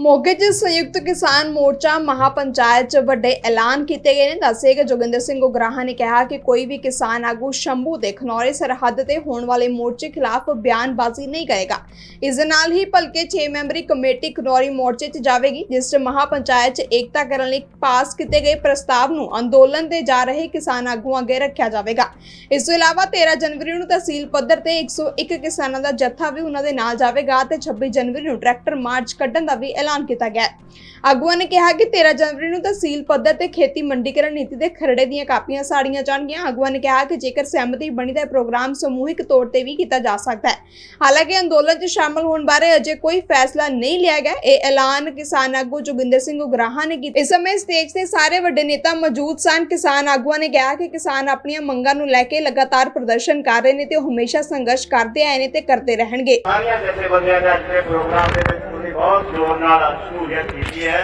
ਮੋਗੇ 'ਚ ਸੰਯੁਕਤ ਕਿਸਾਨ ਮੋਰਚਾ ਮਹਾਪੰਚਾਇਤ 'ਚ ਵੱਡੇ ਐਲਾਨ ਕੀਤੇ ਗਏ ਨੇ। ਦੱਸੇ ਕਿ ਜੋਗਿੰਦਰ ਸਿੰਘ ਉਗਰਾਹਾ ਨੇ ਕਿਹਾ ਕਿ ਕੋਈ ਵੀ ਕਿਸਾਨ ਆਗੂ ਸ਼ੰਭੂ ਦੇ ਖਨੌਰੇ ਸਰਹੱਦ ਤੇ ਹੋਣ ਵਾਲੇ ਮੋਰਚੇ ਖਿਲਾਫ ਬਿਆਨਬਾਜ਼ੀ ਨਹੀਂ ਕਰੇਗਾ। ਇਸ ਦੇ ਨਾਲ ਹੀ ਭਲਕੇ 6 ਮੈਂਬਰੀ ਕਮੇਟੀ ਖਨੌਰੀ ਮੋਰਚੇ 'ਚ ਜਾਵੇਗੀ, ਜਿਸ 'ਚ ਮਹਾਪੰਚਾਇਤ 'ਚ ਏਕਤਾ ਕਰਨ ਲਈ ਪਾਸ ਕੀਤੇ ਗਏ ਪ੍ਰਸਤਾਵ ਨੂੰ ਅੰਦੋਲਨ ਦੇ ਜਾ ਰਹੇ ਕਿਸਾਨ ਆਗੂਆਂ ਅੱਗੇ ਰੱਖਿਆ ਜਾਵੇਗਾ। ਇਸ ਤੋਂ ਇਲਾਵਾ 13 ਜਨਵਰੀ ਨੂੰ ਤਹਿਸੀਲ ਪੱਧਰ ਤੇ 101 ਕਿਸਾਨਾਂ ਦਾ ਜੱਥਾ ਵੀ ਉਹਨਾਂ ਦੇ ਨਾਲ ਜਾਵੇਗਾ ਤੇ 26 ਜਨਵਰੀ ਨੂੰ ਟਰੈਕਟਰ ਮਾਰਚ ਕੱਢਣ ਦਾ ਵੀ ਐਲਾਨ ਕੀਤਾ ਗਿਆ। ਹੈ ਆਗੂਆਂ ਨੇ ਕਿਹਾ ਕਿ 13 ਜਨਵਰੀ ਨੂੰ ਤਹਿਸੀਲ ਪੱਧਰ ਤੇ ਖੇਤੀ ਮੰਡੀਕਰਨ ਨੀਤੀ ਦੇ ਖਰੜੇ ਦੀਆਂ ਕਾਪੀਆਂ ਸਾੜੀਆਂ ਜਾਣਗੀਆਂ। ਆਗੂਆਂ ਨੇ ਕਿਹਾ ਕਿ ਜੇਕਰ ਸਹਿਮਤੀ ਬਣੀ ਤਾਂ ਇਹ ਪ੍ਰੋਗਰਾਮ ਸਮੂਹਿਕ ਤੌਰ ਤੇ ਵੀ ਕੀਤਾ ਜਾ ਸਕਦਾ ਹੈ। ਹਾਲਾਂਕਿ ਅੰਦੋਲਨ 'ਚ ਸ਼ਾਮਲ ਹੋਣ ਬਾਰੇ ਅਜੇ ਕੋਈ ਫੈਸਲਾ ਨਹੀਂ ਲਿਆ ਗਿਆ। ਇਹ ਐਲਾਨ ਕਿਸਾਨ ਆਗੂ ਜੋਗਿੰਦਰ ਸਿੰਘ ਉਗਰਾਹਾਂ ਨੇ ਕੀਤਾ। ਇਸ ਸਮੇਂ ਸਟੇਜ ਤੇ ਸਾਰੇ ਵੱਡੇ ਨੇਤਾ ਮੌਜੂਦ ਸਨ। ਕਿਸਾਨ ਆਗੂਆਂ ਨੇ ਕਿਹਾ ਕਿ ਕਿਸਾਨ ਆਪਣੀਆਂ ਮੰਗਾਂ ਨੂੰ ਲੈ ਕੇ ਲਗਾਤਾਰ ਪ੍ਰਦਰਸ਼ਨ ਕਰ ਰਹੇ ਨੇ ਤੇ ਉਹ ਹਮੇਸ਼ਾ ਸੰਘਰਸ਼ ਕਰਦੇ ਆਏ ਨੇ ਤੇ ਕਰਦੇ ਰਹਿਣਗੇ। ਸਾਰੀਆਂ ਜਥੇਬੰਦੀਆਂ ਨੇ ਅੱਜ ਦੇ ਪ੍ਰੋਗਰਾਮ ਦੇ ਵਿੱਚ ਪੂਰੀ ਬਹੁਤ ਜ਼ੋਰ ਨਾਲ ਸ਼ਮੂਲੀਅਤ ਕੀਤੀ ਹੈ।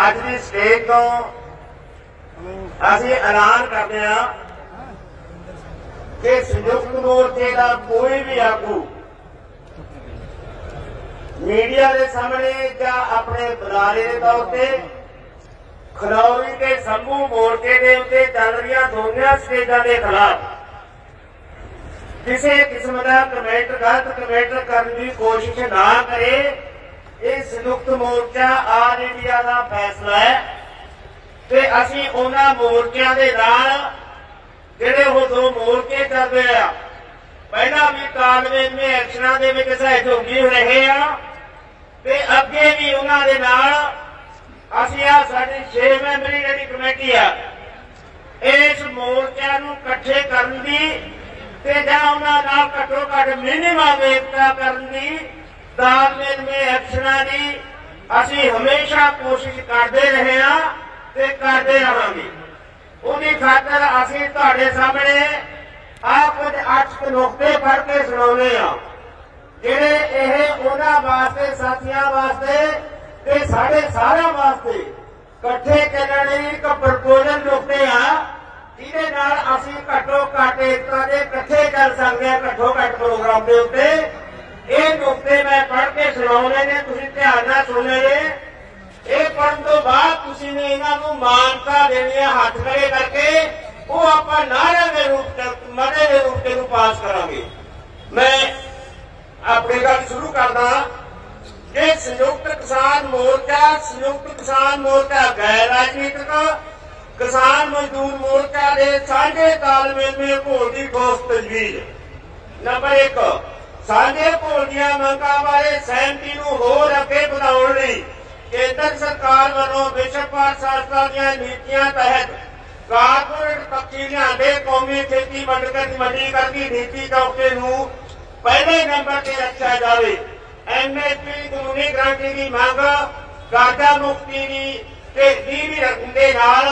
ਅੱਜ ਦੀ ਸਟੇਜ ਤੋਂ ਅਸੀਂ ਐਲਾਨ ਕਰਦੇ ਹਾਂ ਕਿ ਸੰਯੁਕਤ ਮੋਰਚੇ ਦਾ ਕੋਈ ਵੀ ਆਗੂ ਮੀਡੀਆ ਦੇ ਸਾਹਮਣੇ ਜਾਂ ਆਪਣੇ ਬੁਲਾਰੇ ਦੇ ਤੌਰ ਤੇ ਖਨੌਰੀ ਤੇ ਸੰਭੂ ਮੋਰਚੇ ਦੇ ਉੱਤੇ ਚੱਲ ਰਹੀਆਂ ਦੋਨਿਆਂ ਸਟੇਜਾਂ ਦੇ ਖਿਲਾਫ ਕਿਸੇ ਕਿਸਮ ਦਾ ਕਮੈਂਟ ਗਲਤ ਕਮੈਂਟ ਕਰਨ ਦੀ ਕੋਸ਼ਿਸ਼ ਨਾ ਕਰੇ। ਇਹ ਸੰਯੁਕਤ ਮੋਰਚਾ ਆਲ ਇੰਡੀਆ ਦਾ ਫੈਸਲਾ ਹੈ। ਤੇ ਅਸੀਂ ਉਹਨਾਂ ਮੋਰਚਿਆਂ ਦੇ ਨਾਲ ਜਿਹੜੇ ਉਹ ਦੋ ਮੋਰਚੇ ਚੱਲਦੇ ਆ, ਪਹਿਲਾਂ ਵੀ ਕਾਲਵੇਨ ਦੇ ਐਕਸ਼ਨਾਂ ਦੇ ਵਿੱਚ ਸਹਿਯੋਗੀ ਰਹੇ ਆ ਤੇ ਅੱਗੇ ਵੀ ਉਹਨਾਂ ਦੇ ਨਾਲ ਅਸੀਂ ਆ ਸਾਡੀ 6 ਮੈਂਬਰੀ ਜਿਹੜੀ ਕਮੇਟੀ ਆ, ਇਸ ਮੋਰਚਿਆਂ ਨੂੰ ਇਕੱਠੇ ਕਰਨ ਦੀ ਤੇ ਜਾਂ ਉਹਨਾਂ ਨਾਲ ਘੱਟੋ ਘੱਟ ਮਿਨੀਮਮ ਏਕਤਾ ਕਰਨ ਦੀ ਤਾਲਮੇਲ ਮੇ ਐਕਸ਼ਨਾਂ ਦੀ, ਅਸੀਂ ਹਮੇਸ਼ਾ ਕੋਸ਼ਿਸ਼ ਕਰਦੇ ਰਹੇ ਹਾਂ ਤੇ ਕਰਦੇ ਰਹਾਂਗੇ। ਉਹਦੀ ਖਾਤਰ ਅਸੀਂ ਤੁਹਾਡੇ ਸਾਹਮਣੇ ਆ ਕੁਝ ਅੱਠ ਨੁਕਤੇ ਫੜ ਕੇ ਸੁਣਾਉਨੇ ਆ ਜਿਹੜੇ ਇਹ ਉਹਨਾਂ ਵਾਸਤੇ, ਸਾਥੀਆਂ ਵਾਸਤੇ ਤੇ ਸਾਡੇ ਸਾਰਿਆਂ ਵਾਸਤੇ ਇਕੱਠੇ ਕਰਨ ਲਈ ਇੱਕ ਪ੍ਰਪੋਜ਼ਲ ਨੁਕਤੇ ਆ। ਜਿਹਦੇ ਨਾਲ ਅਸੀਂ ਘੱਟੋ ਘੱਟ ਏਕਤਾ ਦੇ ਇਕੱਠੇ ਕਰ ਸਕਦੇ ਹਾਂ ਘੱਟੋ ਘੱਟ ਪ੍ਰੋਗਰਾਮ ਦੇ ਉੱਤੇ। ਇਹ ਨੁਕਤੇ ਮੈਂ ਪੜ੍ਹ ਕੇ ਸੁਣਾਉਣੇ ਨੇ, ਤੁਸੀਂ ਧਿਆਨ ਨਾਲ ਸੁਣਨੇ ਨੇ ਇਹ ਪੜ੍ਹਨ ਤੋਂ ਬਾਅਦ ਤੁਸੀਂ ਨੇ ਇਹਨਾਂ ਨੂੰ ਮਾਨਤਾ ਦੇਣੀ ਹੈ ਹੱਥ ਖੜੇ ਕਰਕੇ। ਉਹ ਆਪਾਂ ਨਾਰਿਆਂ ਦੇ ਰੂਪ ਚ, ਮਦੇ ਦੇ ਰੂਪ ਚ ਨੂੰ ਪਾਸ ਕਰਾਂਗੇ। ਮੈਂ ਆਪਣੀ ਗੱਲ ਸ਼ੁਰੂ ਕਰਦਾ ਕਿ ਸੰਯੁਕਤ ਕਿਸਾਨ ਮੋਰਚਾ, ਸੰਯੁਕਤ ਕਿਸਾਨ ਮੋਰਚਾ ਗੈਰ ਰਾਜਨੀਤਿਕ ਕਿਸਾਨ ਮਜ਼ਦੂਰ ਮੋਰਚਾ ਦੇ ਸਾਂਝੇ ਤਾਲਮੇਲ ਵਿੱਚ ਘੋਲ ਦੀ ਠੋਸ ਤਜਵੀਜ਼ ਨੰਬਰ 1 ਸਾਂਝੇ ਘੋਲ ਦੀਆਂ ਮੰਗਾਂ ਬਾਰੇ ਸਹਿਮਤੀ ਨੂੰ ਹੋਰ ਅੱਗੇ ਵਧਾਉਣ ਲਈ ਕੇਂਦਰ ਸਰਕਾਰ ਵੱਲੋਂ ਵਿਸ਼ਵ ਭਾਰਤ ਸੰਸਥਾ ਦੀਆਂ ਨੀਤੀਆਂ ਤਹਿਤ ਕਾਰਪੋਰੇਟ ਪੱਖੀ ਲਿਆਂਦੇ ਕੌਮੀ ਖੇਤੀ ਮੰਡਕਰ ਮੰਡੀਕਰਨ ਦੀ ਨੀਤੀ ਚੌਕੇ ਨੂੰ ਪਹਿਲੇ ਨੰਬਰ ਤੇ ਰੱਖਿਆ ਜਾਵੇ। ਐਮਐਸਪੀ ਕਾਨੂੰਨੀ ਗਰੰਟੀ ਦੀ ਮੰਗ ਕਰਜ਼ਾ ਮੁਕਤੀ ਦੀ ਤੇ ਦੀ ਵੀ ਦੇ ਨਾਲ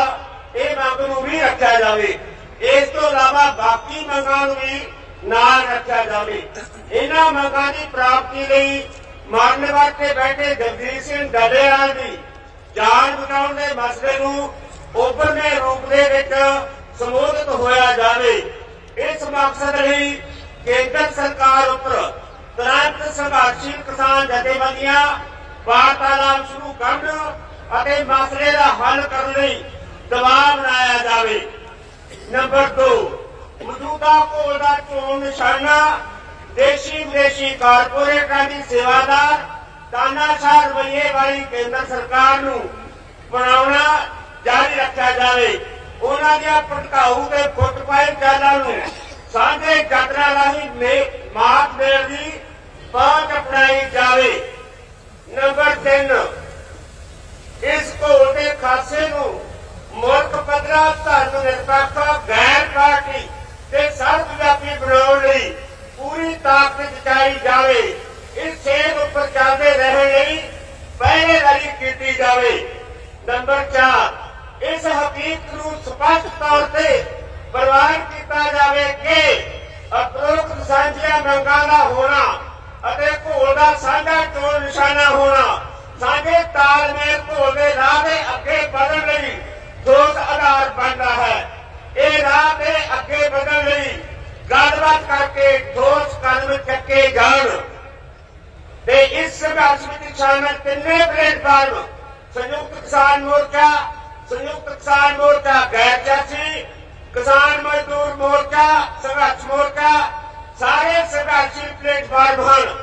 ਇਹ ਮੰਗ ਨੂੰ ਵੀ ਰੱਖਿਆ ਜਾਵੇ। ਇਸ ਤੋਂ ਇਲਾਵਾ ਬਾਕੀ ਮੰਗਾਂ ਨੂੰ ਵੀ ਨਾਲ ਰੱਖਿਆ ਜਾਵੇ। ਇਹਨਾਂ ਮੰਗਾਂ ਦੀ ਪ੍ਰਾਪਤੀ ਲਈ ਮਰਨ ਵਰਤੇ ਬੈਠੇ ਜਗਦੀਸ਼ ਸਿੰਘ ਡੱਲੇਵਾਲ ਦੀ ਜਾਨ ਬਚਾਉਣ ਦੇ ਮਸਲੇ ਨੂੰ ਉੱਭਰਦੇ ਰੂਪ ਦੇ ਵਿੱਚ ਸੰਬੋਧਿਤ ਹੋਇਆ ਜਾਵੇ। ਇਸ ਮਕਸਦ ਲਈ ਕੇਂਦਰ ਸਰਕਾਰ ਉੱਪਰ ਤੁਰੰਤ ਸੰਘਰਸ਼ੀ ਕਿਸਾਨ ਜਥੇਬੰਦੀਆਂ ਵਾਰਤਾਲਾਪ ਸ਼ੁਰੂ ਕਰਨ ਅਤੇ ਮਸਲੇ ਦਾ ਹੱਲ ਕਰਨ ਲਈ ਦਬਾਅ ਬਣਾਇਆ ਜਾਵੇ। ਨੰਬਰ 2 ਮੌਜੂਦਾ ਕੋਲ ਦਾ ਚੋਣ ਨਿਸ਼ਾਨਾ, ਦੇਸ਼ੀ ਵਿਦੇਸ਼ੀ ਕਾਰਪੋਰੇਟਾਂ ਦੀ ਸੇਵਾਦਾਰ, ਤਾਨਾਸ਼ਾਹ ਰਵੱਈਏ ਵਾਲੀ ਕੇਂਦਰ ਸਰਕਾਰ ਨੂੰ ਬਣਾਉਣਾ ਜਾਰੀ ਰੱਖਿਆ ਜਾਵੇ। ਉਹਨਾਂ ਦੀਆਂ ਭਟਕਾਊ ਤੇ ਫੁੱਟਪਾਈ ਚਾਲਾਂ ਨੂੰ ਸਾਂਝੇ ਯਤਨਾਂ ਰਾਹੀਂ ਮੇ- ਮਾਤ ਦੇਣ ਦੀ ਪਹੁੰਚ ਅਪਣਾਈ ਜਾਵੇ। ਨੰਬਰ 3 ਇਸ ਘੋਲ ਦੇ ਖਾਸੇ ਨੂੰ ਮੁਲਕ ਪੱਧਰਾ ਧਰਮ ਨਿਰਪੱਖ ਗੈਰ ਪਾਰਟੀ ਤੇ ਸਰਬਵਿਆਪੀ ਬਣਾਉਣ ਲਈ ਪੂਰੀ ਤਾਕਤ ਜਤਾਈ ਜਾਵੇ। ਇਸ ਸੇਧ ਉੱਪਰ ਚੱਲਦੇ ਰਹਿਣ ਲਈ ਪਹਿਰੇਦਾਰੀ ਕੀਤੀ ਜਾਵੇ। ਨੰਬਰ 4 ਇਸ ਹਕੀਕਤ ਨੂੰ ਸਪਸ਼ਟ ਤੌਰ ਤੇ ਪ੍ਰਵਾਨ ਕੀਤਾ ਜਾਵੇ ਕਿ ਅਪਰੋਕਤ ਸਾਂਝੀਆਂ ਮੰਗਾਂ ਦਾ ਹੋਣਾ ਅਤੇ ਘੋਲ ਦਾ ਸਾਂਝਾ ਚੋਣ ਨਿਸ਼ਾਨਾ ਹੋਣਾ ਸਾਂਝੇ ਤਾਲਮੇਲ ਘੋਲ ਦੇ ਰਾਹ ਦੇ ਅੱਗੇ ਵਧਣ ਲਈ ਠੋਸ ਆਧਾਰ ਬਣਦਾ ਹੈ। ਇਹ ਰਾਹ ਦੇ ਅੱਗੇ ਵਧਣ ਲਈ ਗੱਲਬਾਤ ਕਰਕੇ ਠੋਸ ਕਦਮ ਚੱਕੇ ਜਾਣ। ਤੇ ਇਸ ਸੰਘਰਸ਼ ਵਿੱਚ ਸ਼ਾਮਲ ਤਿੰਨੇ ਪਲੇਟਫਾਰਮ, ਸੰਯੁਕਤ ਕਿਸਾਨ ਮੋਰਚਾ, ਸੰਯੁਕਤ ਕਿਸਾਨ ਮੋਰਚਾ ਗੈਰ ਚਾਚੀ ਕਿਸਾਨ ਮਜ਼ਦੂਰ ਮੋਰਚਾ, ਸੰਘਰਸ਼ ਮੋਰਚਾ, ਸਾਰੇ ਸੰਘਰਸ਼ੀ ਪਲੇਟਫਾਰਮ ਹਨ।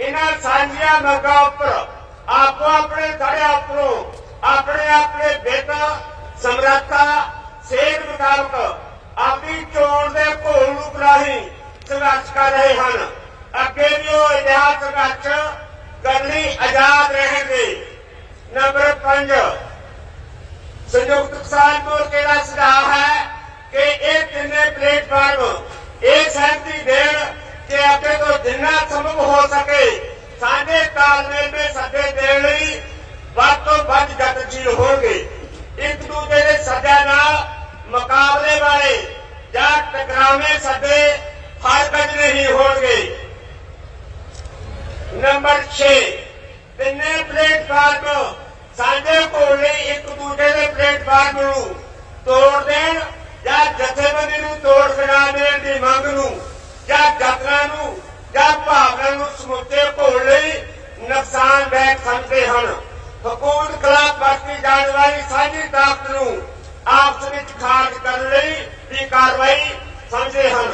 ਇਹਨਾਂ ਸਾਂਝੀਆਂ ਮੰਗਾਂ ਉੱਪਰ ਆਪੋ ਆਪਣੇ ਧੜਿਆਂ ਉੱਪਰੋਂ ਆਪਣੇ ਆਪਣੇ ਬੇਟਾ ਸਮਰੱਥਾ ਸੇਧ ਮੁਤਾਬਕ ਆਪਣੀ ਚੋਣ ਦੇ ਘੋਲ ਨੂੰ ਰਾਹੀਂ ਸੰਘਰਸ਼ ਕਰ ਰਹੇ ਹਨ। ਅੱਗੇ ਵੀ ਉਹ ਇਤਿਹਾਸ ਸੰਘਰਸ਼ ਕਰਨੀ ਆਜ਼ਾਦ ਰਹਿਣਗੇ ਨੰਬਰ 5 ਸੰਯੁਕਤ ਕਿਸਾਨ ਮੋਰਚੇ ਦਾ ਸੁਝਾਅ ਹੈ ਕਿ ਇਹ ਤਿੰਨੇ ਪਲੇਟਫਾਰਮ ਇਹ ਸਹਿਮਤੀ ਦੇਣ ਕਿ ਅੱਗੇ ਤੋਂ ਜਿੰਨਾ ਸੰਭਵ ਹੋ ਸਕੇ ਸਾਡੇ ਤਾਲਮੇਲ ਦੇ ਸੱਦੇ ਦੇਣ ਲਈ ਵੱਧ ਤੋਂ ਵੱਧ ਯਤਨਸ਼ੀਲ ਹੋਣਗੇ। ਇੱਕ ਦੂਜੇ ਦੇ ਸੱਦਿਆਂ ਨਾਲ ਮੁਕਾਬਲੇ ਵਾਲੇ ਜਾਂ ਟਕਰਾਵੇਂ ਸੱਦੇ ਹਰ ਨਹੀਂ ਹੋਣਗੇ। ਨੰਬਰ 6 ਤਿੰਨੇ ਪਲੇਟਫਾਰਮ ਸਾਡੇ ਕੋਲ ਲਈ ਇੱਕ ਦੂਜੇ ਦੇ ਪਲੇਟਫਾਰਮ ਨੂੰ ਤੋੜ ਦੇਣ ਜਾਂ ਜਥੇਬੰਦੀ ਨੂੰ ਤੋੜ ਕਰਾ ਦੇਣ ਦੀ ਮੰਗ ਨੂੰ ਜਾਂ ਯਤਨਾਂ ਨੂੰ ਜਾਂ ਭਾਵਨਾ ਨੂੰ ਸਮੁੱਚੇ ਘੋਲ ਲਈ ਨੁਕਸਾਨ ਨੁਕਸਾਨਦਾਇਕ ਸਕਦੇ ਹਨ। ਹਕੂਮਤ ਖਿਲਾਫ ਵਰਤੀ ਜਾਣ ਵਾਲੀ ਸਾਂਝੀ ਤਾਕਤ ਨੂੰ ਆਪਸ ਵਿੱਚ ਖਾਰਜ ਕਰਨ ਲਈ ਵੀ ਕਾਰਵਾਈ ਸਮਝਦੇ ਹਨ।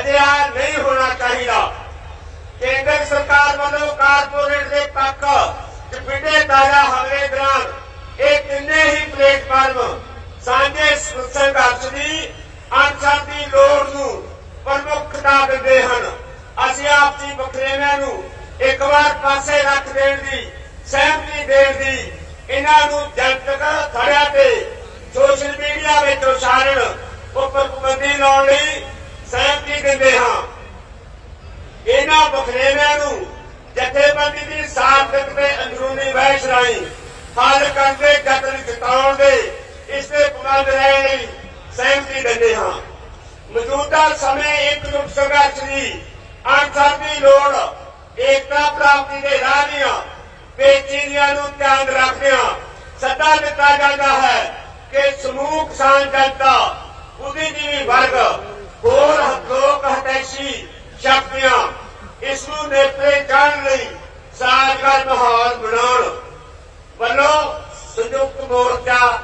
ਅਜਿਹਾ ਨਹੀਂ ਹੋਣਾ ਚਾਹੀਦਾ। ਕੇਂਦਰ ਸਰਕਾਰ ਵੱਲੋਂ ਕਾਰਪੋਰੇਟ ਦੇ ਪੱਖ ਚ ਵਿੱਢੇ ਹਮਲੇ ਦੌਰਾਨ ਇਹ ਤਿੰਨੇ ਹੀ ਪਲੇਟਫਾਰਮ ਸਾਂਝੇ ਸੰਘਰਸ਼ ਦੀ ਅਣਸਰ ਦੀ ਲੋੜ ਨੂੰ ਪ੍ਰਮੁੱਖਤਾ ਦਿੰਦੇ ਹਨ। ਅਸੀਂ ਆਪਸੀ ਵਖਰੇਵਿਆਂ ਨੂੰ ਇੱਕ ਵਾਰ ਪਾਸੇ ਰੱਖ ਦੇਣ ਦੀ ਸਹਿਮਤੀ ਦੇਣ ਦੀ ਇਹਨਾਂ ਨੂੰ ਜਨਤਕ ਖੜਿਆ ਤੇ ਸੋਸ਼ਲ ਮੀਡੀਆ ਵਿੱਚ ਉਸਾਰਨ ਉੱਪਰ ਪਾਬੰਦੀ ਲਾਉਣ ਲਈ ਸਹਿਮਤੀ ਦਿੰਦੇ ਹਾਂ। ਇਹਨਾਂ ਬਖਰੇਵਿਆਂ ਨੂੰ ਜਥੇਬੰਦੀ ਦੀ ਸਾਰਥਕ ਤੇ ਅੰਦਰੂਨੀ ਬਹਿਸ ਰਾਹੀਂ ਹੱਲ ਦੇ ਯਤਨ ਜਤਾਉਣ ਦੇ ਇਸ ਦੇ ਪਾਬੰਦ ਰਹਿਣ ਲਈ ਸਹਿਮਤੀ ਦਿੰਦੇ ਹਾਂ। ਮੌਜੂਦਾ ਸਮੇਂ ਇੱਕ ਜੁਟ ਸੰਘਰਸ਼ ਦੀ ਅਣਸਰ ਲੋੜ ਏਕਤਾ ਪ੍ਰਾਪਤੀ ਦੇ ਰਾਹ ਦੀਆਂ ਪੇਚੀਦਗੀਆਂ ਨੂੰ ਧਿਆਨ ਰੱਖਦਿਆਂ ਸੱਦਾ ਦਿੱਤਾ ਜਾਂਦਾ ਹੈ ਕਿ ਸਮੂਹ ਕਿਸਾਨ ਜਨਤਾ ਬੁੱਧੀਜੀਵੀ ਵਰਗ, ਹੋਰ ਲੋਕ ਹਤੈਸ਼ੀ ਸ਼ਕਤੀਆਂ, ਇਸ ਨੂੰ ਨੇਪਰੇ ਜਾਣ ਲਈ ਸਾਜ਼ਗਾਰ ਮਾਹੌਲ ਬਣਾਉਣ ਵੱਲੋਂ ਸੰਯੁਕਤ ਮੋਰਚਾ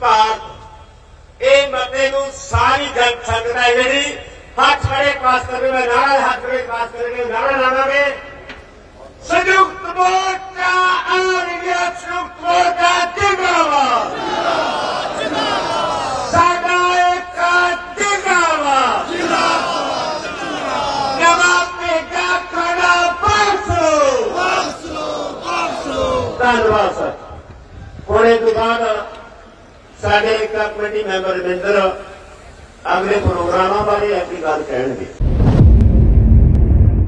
ਭਾਰਤ। ਇਹ ਮਤੇ ਨੂੰ ਸਾਰੀ ਜਨ ਸੰਗਤ ਹੈ ਜਿਹੜੀ ਹੱਥ ਖੜੇ ਪਾਸ ਕਰਦੇ ਮੈਂ ਨਾਰਾ ਹੱਥ ਖੜੇ ਪਾਸ ਕਰਕੇ ਨਾਰਾ ਲਾਵਾਂਗੇ ਸੰਯੁਕਤ ਮੋਰਚਾ ਆਲ ਇੰਡੀਆ ਸੰਯੁਕਤ ਮੋਰਚਾ ਜਿੰਦਾਬਾਦ। ਸਾਡਾ ਇੱਕ ਜਿੰਦਾਬਾਦ। ਨਵਾਂ ਭੇਜਾ ਖੜਾ ਪਰਸੋ ਧੰਨਵਾਦ ਸਰ। ਹੁਣ ਤੋਂ ਬਾਅਦ ਸਾਡੇ ਇੱਕ ਕਮੇਟੀ ਮੈਂਬਰ ਰਵਿੰਦਰ ਅਗਲੇ ਪ੍ਰੋਗਰਾਮਾਂ ਬਾਰੇ ਆਪਣੀ ਗੱਲ ਕਹਿਣਗੇ।